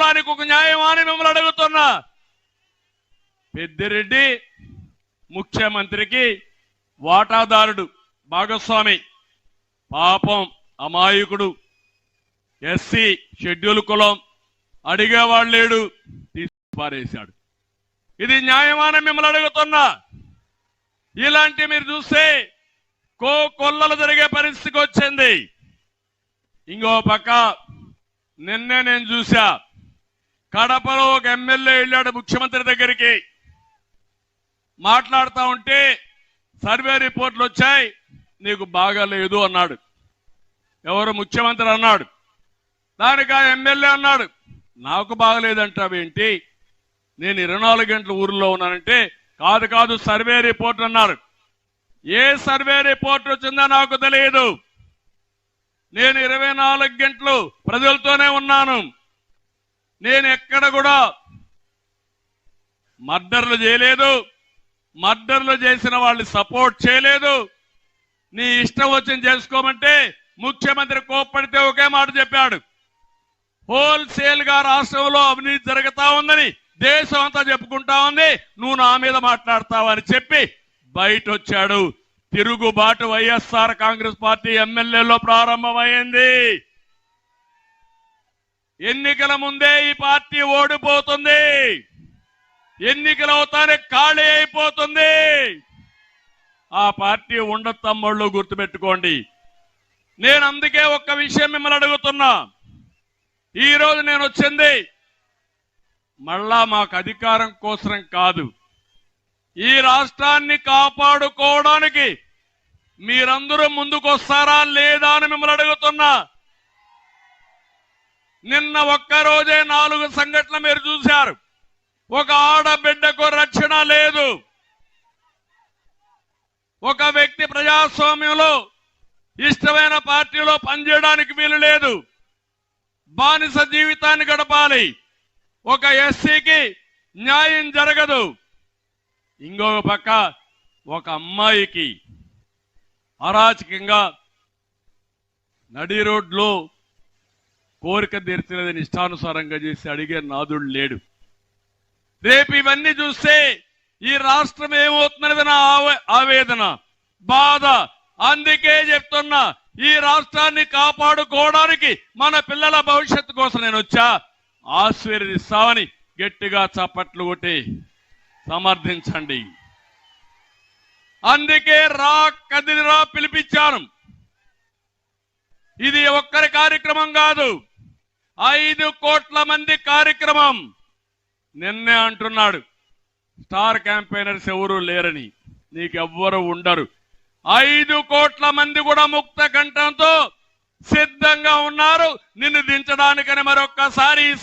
కులానికి ఒక న్యాయం అని మిమ్మల్ని అడుగుతున్నా. పెద్దిరెడ్డి ముఖ్యమంత్రికి వాటాదారుడు భాగస్వామి పాపం అమాయకుడు ఎస్సీ షెడ్యూల్ కులం అడిగేవాడు లేడు తీసిపారేశాడు ఇది న్యాయమానం మిమ్మల్ని అడుగుతున్నా. ఇలాంటి మీరు చూస్తే కో కొల్లలు జరిగే పరిస్థితికి వచ్చింది. ఇంకో పక్క నిన్నే నేను చూసా కడపలో ఒక ఎమ్మెల్యే వెళ్ళాడు ముఖ్యమంత్రి దగ్గరికి. మాట్లాడుతూ ఉంటే సర్వే రిపోర్ట్లు వచ్చాయి. నీకు బాగాలేదు అన్నాడు. ఎవరు ముఖ్యమంత్రి అన్నాడు. దానికి ఆ ఎమ్మెల్యే అన్నాడు నాకు బాగలేదంటావేంటి నేను ఇరవై నాలుగు గంటల ఊర్లో ఉన్నానంటే కాదు కాదు సర్వే రిపోర్ట్ అన్నారు. ఏ సర్వే రిపోర్ట్ వచ్చిందో నాకు తెలియదు. నేను ఇరవై నాలుగు గంటలు ప్రజలతోనే ఉన్నాను. నేను ఎక్కడ కూడా మర్డర్లు చేయలేదు. మర్డర్లు చేసిన వాళ్ళు సపోర్ట్ చేయలేదు. నీ ఇష్టం వచ్చింది చేసుకోమంటే ముఖ్యమంత్రి కోప్పడితే ఒకే మాట చెప్పాడు. హోల్సేల్గా రాష్ట్రంలో అవినీతి జరుగుతా ఉందని దేశం అంతా చెప్పుకుంటా ఉంది. నువ్వు నా మీద మాట్లాడతావని చెప్పి బయట వచ్చాడు తిరుగుబాటు వైఎస్ఆర్ కాంగ్రెస్ పార్టీ ఎమ్మెల్యేలో ప్రారంభమైంది. ఎన్నికల ముందే ఈ పార్టీ ఓడిపోతుంది. ఎన్నికలు అవుతానే ఖాళీ అయిపోతుంది. ఆ పార్టీ ఉండతమ్ముళ్ళు గుర్తుపెట్టుకోండి. నేను అందుకే ఒక్క విషయం మిమ్మల్ని అడుగుతున్నా. ఈరోజు నేను వచ్చింది మళ్ళా మాకు అధికారం కోసరం కాదు. ఈ రాష్ట్రాన్ని కాపాడుకోవడానికి మీరందరూ ముందుకొస్తారా లేదా అని మిమ్మల్ని అడుగుతున్నా. నిన్న ఒక్క రోజే నాలుగు సంఘటనలు మీరు చూశారు. ఒక ఆడబిడ్డకు రక్షణ లేదు. ఒక వ్యక్తి ప్రజాస్వామ్యంలో ఇష్టమైన పార్టీలో పనిచేయడానికి వీలు లేదు. బానిస జీవితాన్ని గడపాలి. ఒక ఎస్సీకి న్యాయం జరగదు. ఇంకొక పక్క ఒక అమ్మాయికి అరాచకంగా నడి రోడ్లో కోరిక తీర్చలేదని ఇష్టానుసారంగా చేసి అడిగే నాదుడు లేడు. రేపు ఇవన్నీ చూస్తే ఈ రాష్ట్రం ఏమవుతున్నది నా ఆవేదన బాధ. అందుకే చెప్తున్నా ఈ రాష్ట్రాన్ని కాపాడుకోవడానికి మన పిల్లల భవిష్యత్తు కోసం నేను వచ్చా. ఆశీర్వదిస్తామని గట్టిగా చప్పట్లు కొట్టి సమర్థించండి. అందుకే రా కదిరా పిలిపించాను. ఇది ఒక్కరి కార్యక్రమం కాదు. ఐదు కోట్ల మంది కార్యక్రమం. నిన్నే అంటున్నాడు. స్టార్ క్యాంపెయినర్స్ ఎవరు లేరని. నీకెవ్వరు ఉండరు. ఐదు కోట్ల మంది కూడా ముక్త కంఠంతో సిద్ధంగా ఉన్నారు. నిన్ను దించడానికని మరొక్కసారి